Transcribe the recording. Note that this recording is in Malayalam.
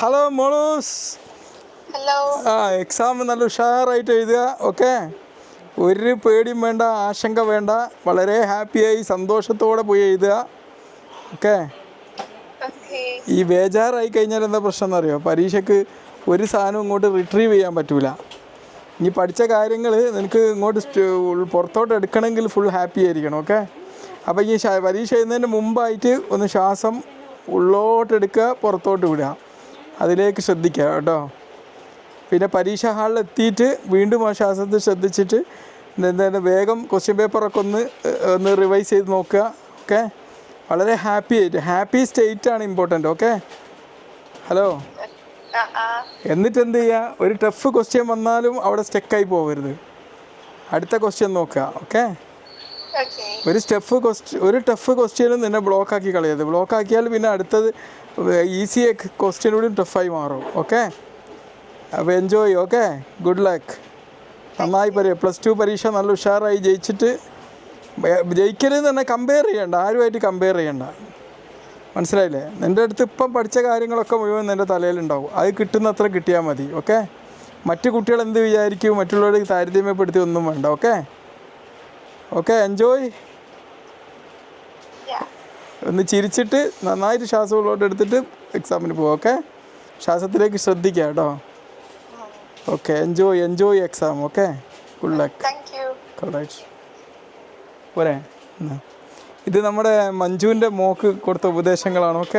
ഹലോ മോളൂസ് ആ എക്സാം നല്ല ഉഷാറായിട്ട് എഴുതുക ഓക്കെ ഒരു പേടിയും വേണ്ട ആശങ്ക വേണ്ട. വളരെ ഹാപ്പിയായി സന്തോഷത്തോടെ പോയി എഴുതുക ഓക്കെ ഈ ബേജാറായി കഴിഞ്ഞാൽ എന്താ പ്രശ്നം എന്നറിയോ? പരീക്ഷയ്ക്ക് ഒരു സാധനം ഇങ്ങോട്ട് റിട്രീവ് ചെയ്യാൻ പറ്റൂല. ഇനി പഠിച്ച കാര്യങ്ങൾ നിനക്ക് ഇങ്ങോട്ട് പുറത്തോട്ട് എടുക്കണമെങ്കിൽ ഫുൾ ഹാപ്പി ആയിരിക്കണം ഓക്കെ അപ്പോൾ ഈ പരീക്ഷ എഴുതുന്നതിന് മുമ്പായിട്ട് ഒന്ന് ശ്വാസം ഉള്ളോട്ടെടുക്കുക പുറത്തോട്ട് വിടുക. അതിലേക്ക് ശ്രദ്ധിക്കുക കേട്ടോ. പിന്നെ പരീക്ഷ ഹാളിൽ എത്തിയിട്ട് വീണ്ടും ആ ശ്വാസത്തിൽ ശ്രദ്ധിച്ചിട്ട് എന്താണ് വേഗം ക്വസ്റ്റ്യൻ പേപ്പറൊക്കെ ഒന്ന് ഒന്ന് റിവൈസ് ചെയ്ത് നോക്കുക. ഓക്കെ വളരെ ഹാപ്പി ആയിട്ട് ഹാപ്പി സ്റ്റേറ്റ് ആണ് ഇമ്പോർട്ടന്റ് ഓക്കെ ഹലോ എന്നിട്ട് എന്ത് ചെയ്യുക ഒരു ടഫ് ക്വസ്റ്റ്യൻ വന്നാലും അവിടെ സ്റ്റെക്കായി പോകരുത്. അടുത്ത ക്വസ്റ്റ്യൻ നോക്കുക ഓക്കെ ഒരു സ്റ്റെഫ് ക്വസ്റ്റ്യൻ ഒരു ടഫ് ക്വസ്റ്റ്യനും നിന്നെ ബ്ലോക്ക് ആക്കി കളയരുത്. ബ്ലോക്ക് ആക്കിയാൽ പിന്നെ അടുത്തത് ഈസി ക്വസ്റ്റ്യൻ കൂടി ടഫായി മാറും. ഓക്കെ അപ്പോൾ എൻജോയ് ഓക്കെ ഗുഡ് ലക്ക് നന്നായി പറയുക പ്ലസ് ടു പരീക്ഷ നല്ല ഉഷാറായി. ജയിച്ചിട്ട് ജയിക്കരുത് തന്നെ കമ്പയർ ചെയ്യണ്ട. ആരുമായിട്ട് കമ്പയർ ചെയ്യണ്ട. മനസ്സിലായില്ലേ? നിന്റെ അടുത്ത് ഇപ്പം പഠിച്ച കാര്യങ്ങളൊക്കെ മുഴുവൻ നിന്റെ തലയിലുണ്ടാവും. അത് കിട്ടുന്നത്ര കിട്ടിയാൽ മതി. ഓക്കെ മറ്റു കുട്ടികൾ എന്ത് വിചാരിക്കും? മറ്റുള്ളവരെ താരതമ്യപ്പെടുത്തി ഒന്നും വേണ്ട. ഓക്കെ ഓക്കെ എൻജോയ് ഒന്ന് ചിരിച്ചിട്ട് നന്നായിട്ട് ശ്വാസം ഉള്ളോട്ട് എടുത്തിട്ട് എക്സാമിന് പോവാം ഓക്കെ ശ്വാസത്തിലേക്ക് ശ്രദ്ധിക്കുക കേട്ടോ. Okay enjoy enjoy exam okay good luck correct പോരെ. ഇത് നമ്മുടെ മഞ്ജുവിന്റെ മോക്ക് കൊടുത്ത ഉപദേശങ്ങളാണ് ഓക്കെ